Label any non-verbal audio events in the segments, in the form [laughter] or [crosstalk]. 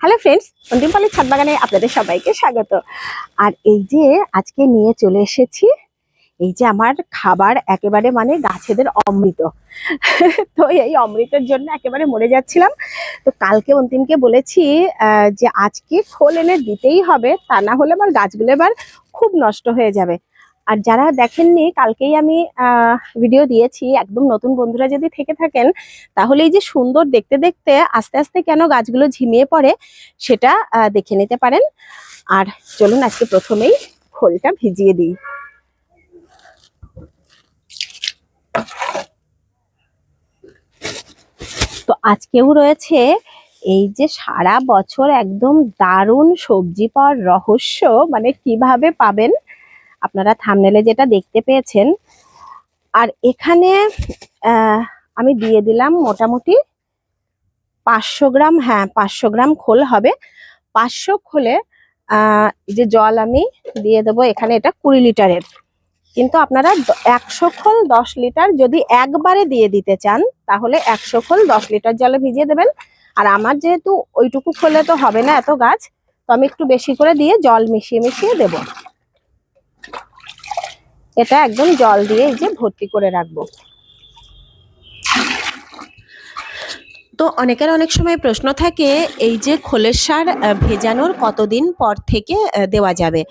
Hello friends অন্তিমপালের ছাদ বাগানে আপনাদের সবাইকে স্বাগত। আর এই যে আজকে নিয়ে চলে এসেছি, এই যে আমার খাবার একেবারে মানে গাছেদের অমৃত। তো এই অমৃতের জন্য একেবারে মরে যাচ্ছিলাম। তো কালকে অন্তিমকে বলেছি যে আজকে খোল এনে দিতেই হবে, তা না হলে আমার গাছগুলো এবার খুব নষ্ট হয়ে যাবে। আর যারা দেখেননি, কালকেই আমি ভিডিও দিয়েছি। একদম নতুন বন্ধুরা যদি থেকে থাকেন, তাহলে এই যে সুন্দর দেখতে দেখতে আস্তে আস্তে কেন গাছগুলো ঝিমিয়ে পড়ে, সেটা দেখে নিতে পারেন। আর চলুন আজকে প্রথমেই খোলটা ভিজিয়ে দিই। তো আজকেও রয়েছে এই যে সারা বছর একদম দারুণ সবজি পাওয়ার রহস্য মানে কীভাবে পাবেন আপনারা থামনেলে যেটা দেখতে পেয়েছেন। আর এখানে আমি দিয়ে দিলাম মোটামুটি পাঁচশো গ্রাম হ্যাঁ পাঁচশো গ্রাম খোল হবে। পাঁচশো খোলে যে জল আমি দিয়ে দেবো এখানে এটা কুড়ি লিটারের। কিন্তু আপনারা একশো খোল দশ লিটার যদি একবারে দিয়ে দিতে চান, তাহলে একশো খোল দশ লিটার জলে ভিজিয়ে দেবেন। আর আমার যেহেতু ওইটুকু খোলে তো হবে না এত গাছ, তো আমি একটু বেশি করে দিয়ে জল মিশিয়ে মিশিয়ে দেব। এটা একদম জল দিয়ে যে ভর্তি করে রাখব। তো অনেকের অনেক সময় প্রশ্ন থাকে, এই যে খোলের সার ভেজানোর কতদিন পর থেকে দেওয়া যাবে?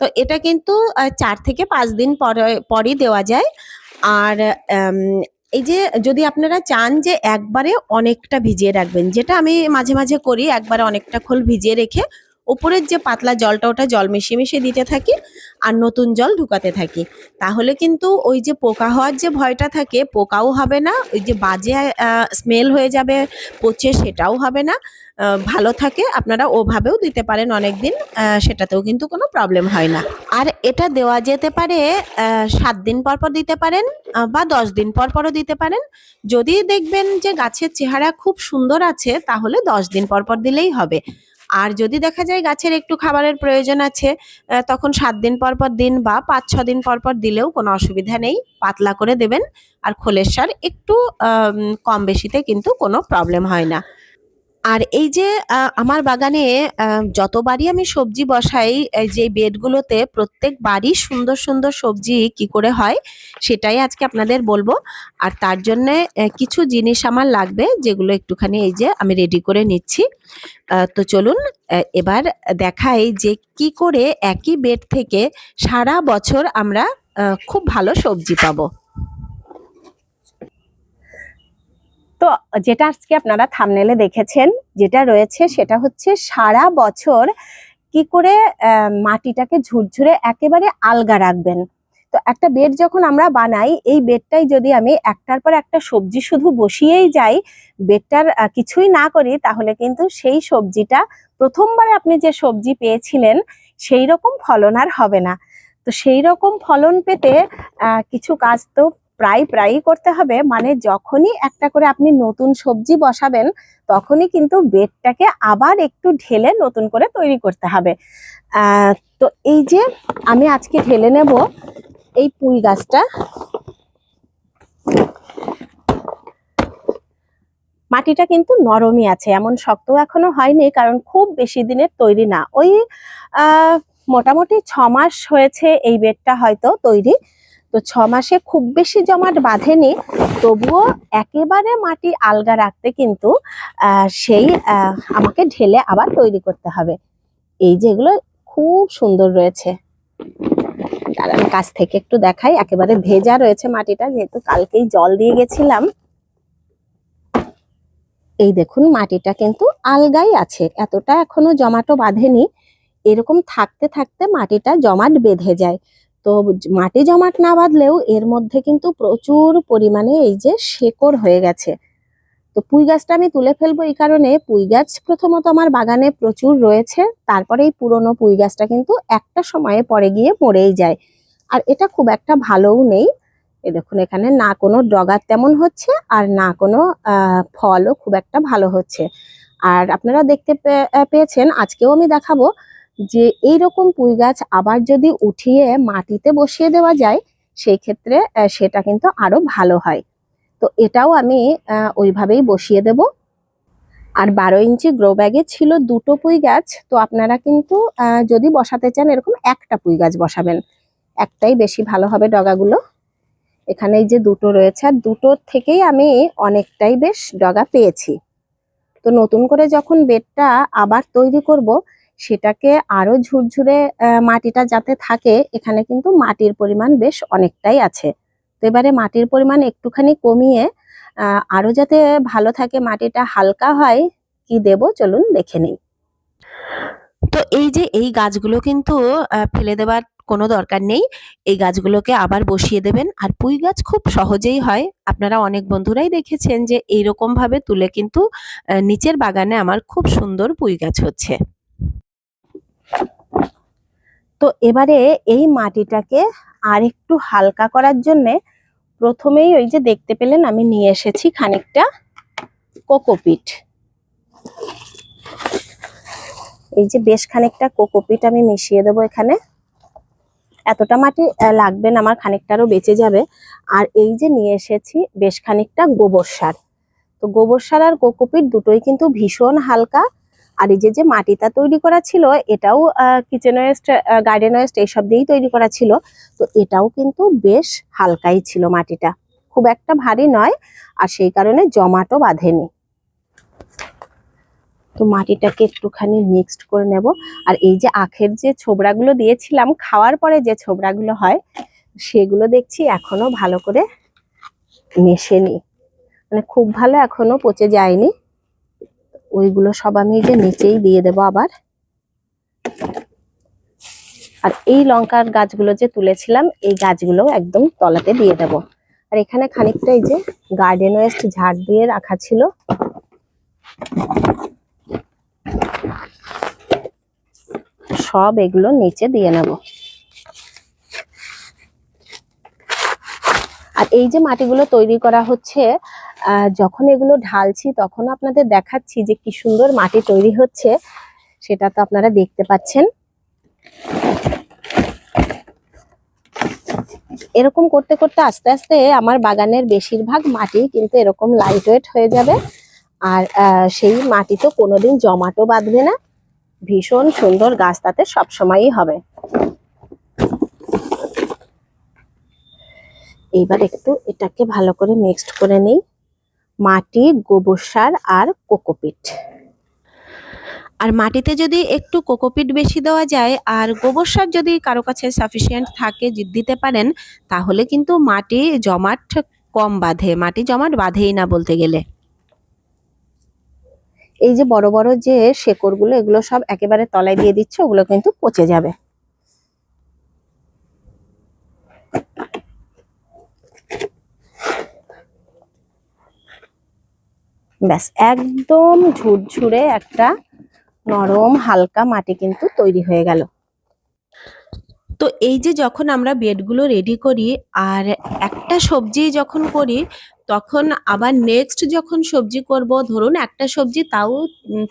তো এটা কিন্তু চার থেকে পাঁচ দিন পরে, পরই দেওয়া যায়। আর এই যে যদি আপনারা চান যে একবারে অনেকটা ভিজিয়ে রাখবেন, যেটা আমি মাঝে মাঝে করি, একবারে অনেকটা খোল ভিজিয়ে রেখে ওপরের যে পাতলা জলটা ওটা জল মিশিয়ে মিশিয়ে দিতে থাকি আর নতুন জল ঢুকাতে থাকি। তাহলে কিন্তু ওই যে পোকা হওয়ার যে ভয়টা থাকে, পোকাও হবে না, ওই যে বাজে স্মেল হয়ে যাবে, পচে সেটাও হবে না। ভালো থাকে, আপনারা ওভাবেও দিতে পারেন অনেক দিন সেটাতেও কিন্তু কোনো প্রবলেম হয় না। আর এটা দেওয়া যেতে পারে সাত দিন পর পর দিতে পারেন বা দশ দিন পর পরও দিতে পারেন। যদি দেখবেন যে গাছের চেহারা খুব সুন্দর আছে, তাহলে দশ দিন পর পর দিলেই হবে। আর যদি দেখা যায় গাছের একটু খাবারের প্রয়োজন আছে তখন সাত দিন পর পর দিন বা পাঁচ, ছ দিন পর পর দিলেও কোনো অসুবিধা নেই, পাতলা করে দেবেন। আর খোলের সার একটু কম বেশিতে কিন্তু কোনো প্রবলেম হয় না। আর এই যে আমার বাগানে যতবারই আমি সবজি বসাই যে বেডগুলোতে প্রত্যেক প্রত্যেকবারই সুন্দর সুন্দর সবজি কি করে হয়, সেটাই আজকে আপনাদের বলব। আর তার জন্য কিছু জিনিস আমার লাগবে, যেগুলো একটুখানি এই যে আমি রেডি করে নিচ্ছি। তো চলুন এবার দেখাই যে কি করে একই বেড থেকে সারা বছর আমরা খুব ভালো সবজি পাবো। তো যেটা আজকে আপনারা থামনেলে দেখেছেন, যেটা রয়েছে সেটা হচ্ছে সারা বছর কি করে মাটিটাকে ঝুরঝুরে একেবারে আলগা রাখবেন। তো একটা বেড যখন আমরা বানাই, এই বেডটাই যদি আমি একটার পর একটা সবজি শুধু বসিয়েই যাই বেডটার কিছুই না করি, তাহলে কিন্তু সেই সবজিটা, প্রথমবার আপনি যে সবজি পেয়েছিলেন, সেই রকম ফলন আর হবে না। তো সেই রকম ফলন পেতে কিছু কাজ তো প্রায় প্রায়ই করতে হবে। মানে যখনই একটা করে আপনি নতুন সবজি বসাবেন, তখনই কিন্তু বেডটাকে আবার একটু ঢেলে নতুন করে তৈরি করতে হবে। তো এই যে আমি আজকে ঢেলে নেব এই পুঁই গাছটা। মাটিটা কিন্তু নরমই আছে, এমন শক্ত এখনও হয়নি, কারণ খুব বেশি দিনের তৈরি না। ওই মোটামুটি ছ মাস হয়েছে এই বেডটা হয়তো তৈরি। তো ছ মাসে খুব বেশি জমাট বাঁধেনি, তবুও একেবারে মাটি আলগা রাখতে কিন্তু সেই আমাকে ঢেলে আবার তৈরি করতে হবে। এই যেগুলো খুব সুন্দর রয়েছে। দাঁড়ান কাছ থেকে একটু দেখাই, একেবারে ভেজা রয়েছে মাটিটা, যেহেতু কালকেই জল দিয়ে গেছিলাম। এই দেখুন, মাটিটা কিন্তু আলগাই আছে, এতটা এখনও জমাটো বাঁধেনি। এরকম থাকতে থাকতে মাটিটা জমাট বেঁধে যায়। তো মাটি জমাট না বাঁধলেও এর মধ্যে কিন্তু প্রচুর পরিমাণে এই যে শেকড় হয়ে গেছে। তো পুঁই গাছটা আমি তুলে ফেলব এই কারণে, পুঁই গাছ প্রথমত আমার বাগানে প্রচুর রয়েছে তারপরে এই পুরনো পুঁই গাছটা কিন্তু একটা সময়ে পরে গিয়ে মরেই যায়। আর এটা খুব একটা ভালোও নেই। এ দেখুন এখানে না কোনো ডগার তেমন হচ্ছে, আর না কোনো ফলও খুব একটা ভালো হচ্ছে। আর আপনারা দেখতে পেয়েছেন, আজকেও আমি দেখাবো যে এই রকম পুঁই গাছ আবার যদি উঠিয়ে মাটিতে বসিয়ে দেওয়া যায়, সেই ক্ষেত্রে সেটা কিন্তু আরও ভালো হয়। তো এটাও আমি ওইভাবেই বসিয়ে দেব। আর বারো ইঞ্চি গ্রো ব্যাগে ছিল দুটো পুঁই গাছ, তো আপনারা কিন্তু যদি বসাতে চান এরকম একটা পুঁই গাছ বসাবেন। একটাই বেশি ভালো হবে ডগাগুলো। এখানে এই যে দুটো রয়েছে, আর দুটোর থেকেই আমি অনেকটাই বেশ ডগা পেয়েছি। তো নতুন করে যখন বেডটা আবার তৈরি করব সেটাকে আরও ঝুরঝুরে মাটিটা যাতে থাকে এখানে কিন্তু মাটির পরিমাণ বেশ অনেকটাই আছে। তো এবারে মাটির পরিমাণ একটুখানি কমিয়ে আহ, আরও যাতে ভালো থাকে মাটিটা হালকা হয় কি দেব চলুন দেখে নিই। তো এই যে এই গাছগুলো কিন্তু ফেলে দেওয়ার কোনো দরকার নেই। এই গাছগুলোকে আবার বসিয়ে দেবেন। আর পুঁই গাছ খুব সহজেই হয়। আপনারা অনেক বন্ধুরাই দেখেছেন যে এইরকম ভাবে তুলে কিন্তু নিচের বাগানে আমার খুব সুন্দর পুঁই গাছ হচ্ছে। তো এবারে এই মাটিটাকে আর একটু হালকা করার জন্যে প্রথমেই ওই যে দেখতে পেলেন আমি নিয়ে এসেছি খানিকটা কোকোপিট। এই যে বেশ খানিকটা কোকোপিট আমি মিশিয়ে দেবো এখানে। এতটা মাটি লাগবে না, আমার খানিকটারও বেঁচে যাবে। আর এই যে নিয়ে এসেছি বেশ খানিকটা গোবর সার। তো গোবর সার আর কোকোপিট দুটোই কিন্তু ভীষণ হালকা। আর এই যে যে মাটিটা তৈরি করা ছিল, এটাও কিচেন ওয়েস্ট গার্ডেন ওয়েস্ট এইসব দিয়েই তৈরি করা ছিল। তো এটাও কিন্তু বেশ হালকাই ছিল মাটিটা। খুব একটা ভারী নয়, আর সেই কারণে জমাটো বাঁধেনি। তো মাটিটাকে একটুখানি মিক্সড করে নেব। আর এই যে আখের যে ছোবড়াগুলো দিয়েছিলাম, খাওয়ার পরে যে ছোবড়াগুলো হয়, সেগুলো দেখছি এখনও ভালো করে মেশেনি। মানে খুব ভালো এখনও পচে যায়নি। ওইগুলো সব আমি যে নিচেই দিয়ে দেব আবার। আর এই লঙ্কার গাছগুলো যে তুলেছিলাম, এই গাছগুলো একদম তলাতে দিয়ে দেব। আর এখানে খানিকটা এই যে গার্ডেন ওয়েস্ট ঝাড় দিয়ে রাখা ছিল। সব এগুলো নিচে দিয়ে নেব। আর এই যে মাটিগুলো তৈরি করা হচ্ছে যখন এগুলো ঢালছি তখন আপনাদের দেখাচ্ছি যে কি সুন্দর মাটি তৈরি হচ্ছে। সেটা তো আপনারা দেখতে পাচ্ছেন। এরকম করতে করতে আস্তে আস্তে আমার বাগানের বেশিরভাগ মাটি কিন্তু এরকম লাইট ওয়েট হয়ে যাবে। আর সেই মাটি তো কোনোদিন জমাটো বাঁধবে না। ভীষণ সুন্দর গাছ তাতে সবসময়ই হবে। এইবার একটু এটাকে ভালো করে মিক্সড করে নেই। মাটি গোবর সার আর কোকোপিট। আর মাটিতে যদি একটু কোকোপিট বেশি দেওয়া যায় আর গোবর সার যদি কারও কাছে সাফিসিয়েন্ট থাকে দিতে পারেন তাহলে কিন্তু মাটি জমাট কম বাঁধে। মাটি জমাট বাঁধেই না বলতে গেলে। এই যে বড় বড় যে শেকড়গুলো এগুলো সব একেবারে তলায় দিয়ে দিচ্ছে ওগুলো কিন্তু পচে যাবে। ব্যাস, একদম ঝুরঝুরে একটা নরম, হালকা মাটি কিন্তু তৈরি হয়ে গেল। তো এই যে যখন আমরা বেডগুলো রেডি করি আর একটা সবজি যখন করি, তখন আবার নেক্সট যখন সবজি করব, ধরুন একটা সবজি তাও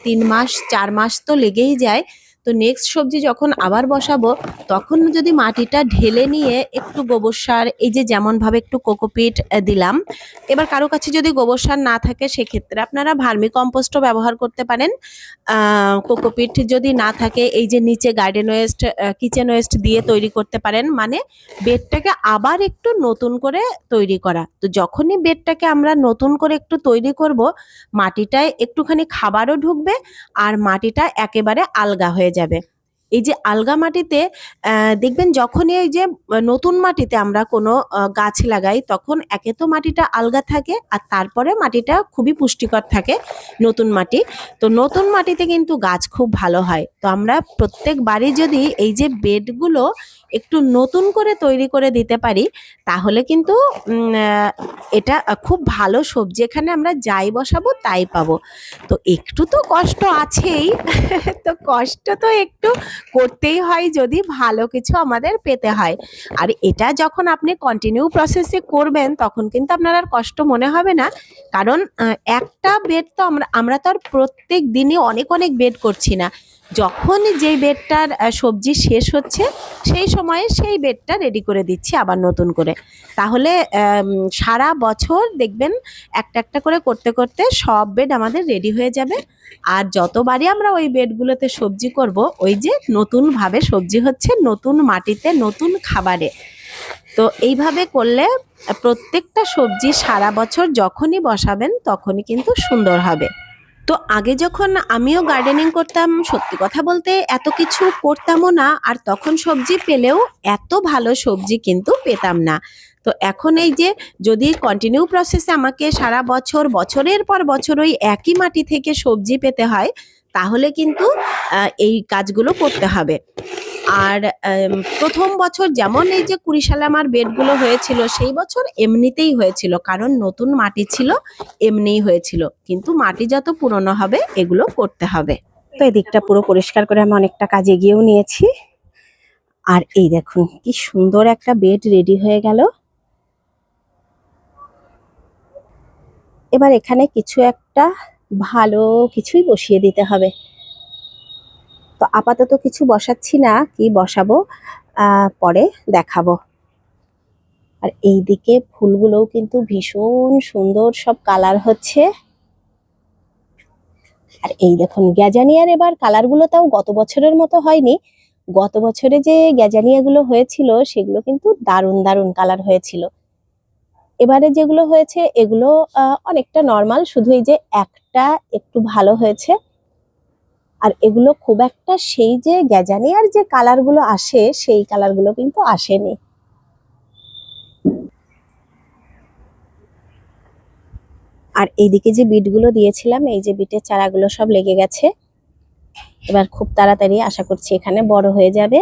তিন মাস, চার মাস তো লেগেই যায় তো নেক্সট সবজি যখন আবার বসাবো, তখন যদি মাটিটা ঢেলে নিয়ে একটু গোবর সার, এই যে যেমনভাবে একটু কোকোপিট দিলাম, এবার কারও কাছে যদি গোবর সার না থাকে, সেক্ষেত্রে আপনারা ভার্মি কম্পোস্টও ব্যবহার করতে পারেন। কোকোপিট যদি না থাকে, এই যে নিচে গার্ডেন ওয়েস্ট কিচেন ওয়েস্ট দিয়ে তৈরি করতে পারেন। মানে বেডটাকে আবার একটু নতুন করে তৈরি করা। তো যখনই বেডটাকে আমরা নতুন করে একটু তৈরি করব, মাটিটায় একটুখানি খাবারও ঢুকবে, আর মাটিটা একেবারে আলগা হয়ে যাবে। এই যে আলগা মাটিতে দেখবেন যখনই এই যে নতুন মাটিতে আমরা কোনো গাছ লাগাই, তখন একে তো মাটিটা আলগা থাকে আর তারপরে মাটিটা খুবই পুষ্টিকর থাকে নতুন মাটি। তো নতুন মাটিতে কিন্তু গাছ খুব ভালো হয়। তো আমরা প্রত্যেক বাড়ি যদি এই যে বেডগুলো একটু নতুন করে তৈরি করে দিতে পারি, তাহলে কিন্তু এটা খুব ভালো সবজি। এখানে আমরা যাই বসাবো, তাই পাবো। তো একটু তো কষ্ট আছেই, [laughs] তো কষ্ট তো একটু করতেই হয় যদি ভালো কিছু আমাদের পেতে হয়। আর এটা যখন আপনি কন্টিনিউ প্রসেসে করবেন, তখন কিন্তু আপনার আর কষ্ট মনে হবে না। কারণ একটা বেড তো আমরা আমরা তো আর প্রত্যেক দিনই অনেক অনেক বেড করছি না। যখন যেই বেডটার সবজি শেষ হচ্ছে, সেই সময়ে সেই বেডটা রেডি করে দিচ্ছি আবার নতুন করে। তাহলে সারা বছর দেখবেন একটা একটা করে করতে করতে সব বেড আমাদের রেডি হয়ে যাবে। আর যতবারই আমরা ওই বেডগুলোতে সবজি করব, ওই যে নতুনভাবে সবজি হচ্ছে নতুন মাটিতে, নতুন খাবারে। তো এইভাবে করলে প্রত্যেকটা সবজি সারা বছর যখনই বসাবেন, তখনই কিন্তু সুন্দর হবে। তো আগে যখন আমিও গার্ডেনিং করতাম, সত্যি কথা বলতে এত কিছু করতামও না, আর তখন সবজি পেলেও এত ভালো সবজি কিন্তু পেতাম না। তো এখন এই যে যদি কন্টিনিউ প্রসেসে আমাকে সারা বছর, বছরের পর বছর ওই একই মাটি থেকে সবজি পেতে হয়, তাহলে কিন্তু এই কাজগুলো করতে হবে। আর প্রথম বছর যেমন এই যে কুড়ি সালে আমার বেডগুলো হয়েছিল, সেই বছর এমনিতেই হয়েছিল। কারণ নতুন মাটি ছিল, এমনিই হয়েছিল। কিন্তু মাটি যত পুরনো হবে, এগুলো করতে হবে। তো এদিকটা পুরো পরিষ্কার করে আমি অনেকটা কাজ এগিয়েও নিয়েছি। আর এই দেখুন, কি সুন্দর একটা বেড রেডি হয়ে গেল। এবার এখানে কিছু একটা ভালো কিছুই বসিয়ে দিতে হবে। তো আপাতত কিছু বসাচ্ছি না, কি বসাবো? পরে দেখাবো। আর এই দিকে ফুলগুলোও কিন্তু ভীষণ সুন্দর সব কালার হচ্ছে। আর এই দেখুন, গ্যাজানিয়ার এবার কালারগুলো তাও গত বছরের মতো হয়নি। গত বছরে যে গ্যাজানিয়াগুলো হয়েছিল, সেগুলো কিন্তু দারুণ দারুণ কালার হয়েছিল। এবারে যেগুলো হয়েছে, এগুলো অনেকটা নর্মাল শুধু এই যে একটা একটু ভালো হয়েছে। আর এগুলো খুব একটা সেই যে গ্যাজানিয়ার যে কালারগুলো আসে, সেই কালারগুলো কিন্তু আসেনি। আর এইদিকে যে বিটগুলো দিয়েছিলাম, এই যে বিটের চারাগুলো সব লেগে গেছে। এবার খুব তাড়াতাড়ি আশা করছি এখানে বড় হয়ে যাবে।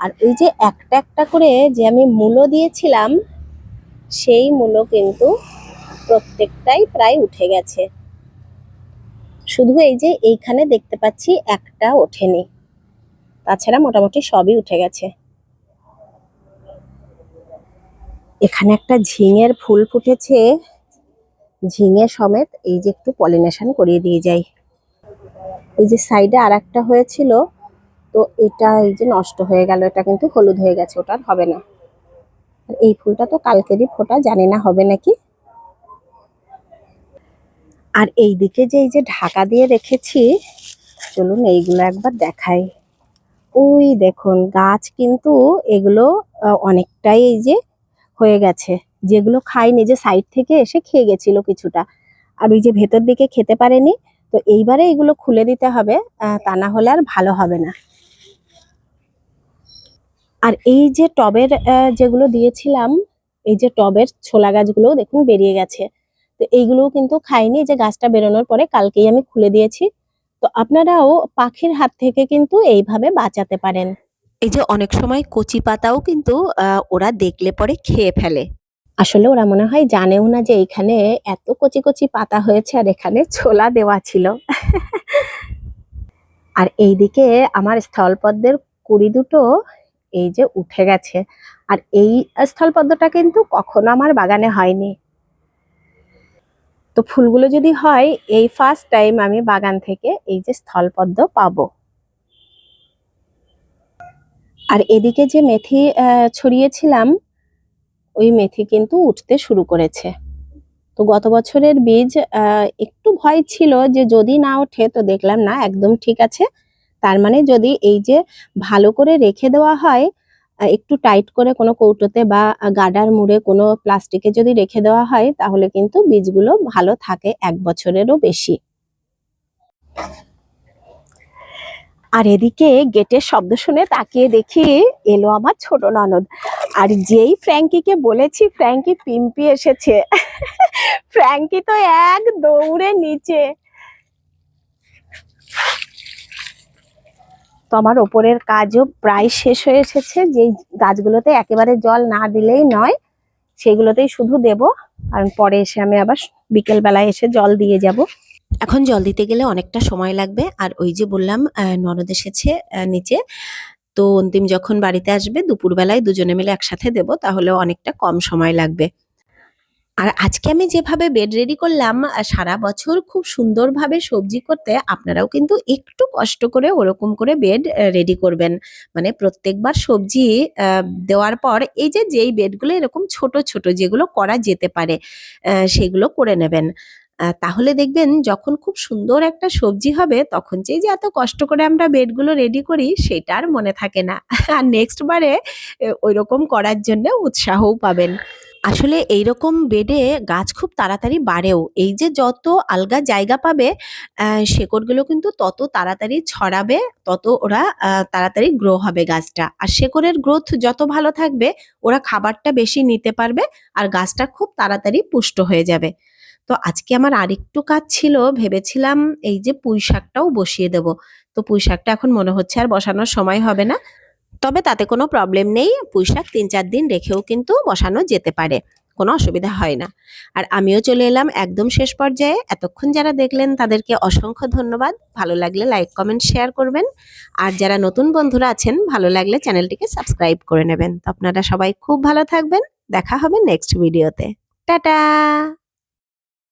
আর ওই যে একটা একটা করে যে আমি মূলো দিয়েছিলাম, সেই মূলো কিন্তু প্রত্যেকটাই প্রায় উঠে গেছে। শুধু এই যে এইখানে দেখতে পাচ্ছি একটা ওঠেনি। তাছাড়া মোটামুটি সবই উঠে গেছে। এখানে একটা ঝিঙের ফুল ফুটেছে। ঝিঙে সমেত এই যে একটু পলিনেশন করিয়ে দিয়ে যাই। এই যে সাইডে আর একটা হয়েছিল, তো এটা এই যে নষ্ট হয়ে গেল, এটা কিন্তু হলুদ হয়ে গেছে, ওটা হবে না। আর এই ফুলটা তো কালকেরই ফোটা, জানি না হবে নাকি। আর এই দিকে যে এই যে ঢাকা দিয়ে রেখেছি, চলুন এইগুলো একবার দেখাই। ওই দেখুন, গাছ কিন্তু এগুলো অনেকটাই এই যে হয়ে গেছে। যেগুলো খাইনি যে সাইড থেকে এসে খেয়ে গেছিল কিছুটা। আর ওই যে ভেতর দিকে খেতে পারেনি, তো এইবারে এগুলো খুলে দিতে হবে তা না হলে আর ভালো হবে না। আর এই যে টবের যেগুলো দিয়েছিলাম, এই যে টবের ছোলা গাছগুলো দেখুন বেরিয়ে গেছে। তো এইগুলোও কিন্তু খাইনি যে গাছটা বেরোনোর পরে কালকেই আমি খুলে দিয়েছি। তো আপনারাও পাখির হাত থেকে কিন্তু এইভাবে বাঁচাতে পারেন। এই যে অনেক সময় কচি পাতাও কিন্তু ওরা দেখলে পরে খেয়ে ফেলে। আসলে ওরা মনে হয় জানেও না যে এইখানে এত কচি কচি পাতা হয়েছে আর এখানে ছোলা দেওয়া ছিল। আর এইদিকে আমার স্থলপদ্মের কুড়ি দুটো এই যে উঠে গেছে। আর এই স্থলপদ্মটা কিন্তু কখনো আমার বাগানে হয়নি। তো ফুলগুলো যদি হয়, এই ফার্স্ট টাইম আমি বাগান থেকে এই যে স্থলপদ্ম পাবো। আর এদিকে যে মেথি ছড়িয়েছিলাম, ওই মেথি কিন্তু উঠতে শুরু করেছে। তো গত বছরের বীজ একটু ভয় ছিল যে যদি না ওঠে, তো দেখলাম না, একদম ঠিক আছে। তার মানে যদি এই যে ভালো করে রেখে দেওয়া হয় একটু টাইট করে কোনো কৌটোতে বা গাডার মুড়ে কোনো প্লাস্টিকে যদি রেখে দেওয়া হয়, তাহলে কিন্তু বীজগুলো ভালো থাকে এক বছরেরও বেশি। আর এদিকে গেটের শব্দ শুনে তাকিয়ে দেখি এলো আমার ছোট ননদ। আর যেই ফ্র্যাঙ্কিকে বলেছি, ফ্র্যাঙ্কি পিম্পি এসেছে। ফ্র্যাঙ্কি তো এক দৌড়ে নিচে। তো আমার ওপরের কাজও প্রায় শেষ হয়ে এসেছে। যেই গাছগুলোতে একেবারে জল না দিলেই নয়, সেগুলোতেই শুধু দেব। কারণ পরে এসে আমি আবার বিকেলবেলায় এসে জল দিয়ে যাব। এখন জল দিতে গেলে অনেকটা সময় লাগবে। আর ওই যে বললাম ননদ এসেছে নিচে। তো অন্তিম যখন বাড়িতে আসবে, দুপুরবেলায় দুজনে মিলে একসাথে দেব তাহলে অনেকটা কম সময় লাগবে। আর আজকে আমি যেভাবে বেড রেডি করলাম সারা বছর খুব সুন্দরভাবে সবজি করতে আপনারাও কিন্তু একটু কষ্ট করে ওরকম করে বেড রেডি করবেন। মানে প্রত্যেকবার সবজি দেওয়ার পর এই যে, যেই বেডগুলো এরকম ছোট ছোট যেগুলো করা যেতে পারে সেগুলো করে নেবেন। তাহলে দেখবেন যখন খুব সুন্দর একটা সবজি হবে, তখন যেই যে এত কষ্ট করে আমরা বেডগুলো রেডি করি, সেটা আর মনে থাকে না। আর নেক্সট বারে ওই রকম করার জন্য উৎসাহও পাবেন। আসলে এইরকম বেডে গাছ খুব তাড়াতাড়ি বাড়েও। এই যে যত আলগা জায়গা পাবে শেকড়গুলো কিন্তু তত তাড়াতাড়ি ছড়াবে, তত ওরা তাড়াতাড়ি গ্রো হবে গাছটা। আর শেকড়ের গ্রোথ যত ভালো থাকবে, ওরা খাবারটা বেশি নিতে পারবে আর গাছটা খুব তাড়াতাড়ি পুষ্ট হয়ে যাবে। তো আজকে আমার আরেকটু কাজ ছিল, ভেবেছিলাম এই যে পুঁই শাকটাও বসিয়ে দেব। তো পুঁই শাকটা এখন মনে হচ্ছে আর বসানোর সময় হবে না। তবে তাতে কোনো প্রবলেম নেই। পুঁই শাক তিন চার দিন রেখেও কিন্তু বসানো যেতে পারে। কোনো অসুবিধা হয় না। আর আমিও চলে এলাম একদম শেষ পর্যায়ে। এতক্ষণ যারা দেখলেন তাদেরকে অসংখ্য ধন্যবাদ। ভালো লাগলে লাইক, কমেন্ট, শেয়ার করবেন। আর যারা নতুন বন্ধুরা আছেন, ভালো লাগলে চ্যানেলটিকে সাবস্ক্রাইব করে নেবেন। তো আপনারা সবাই খুব ভালো থাকবেন। দেখা হবে নেক্সট ভিডিওতে টাটা!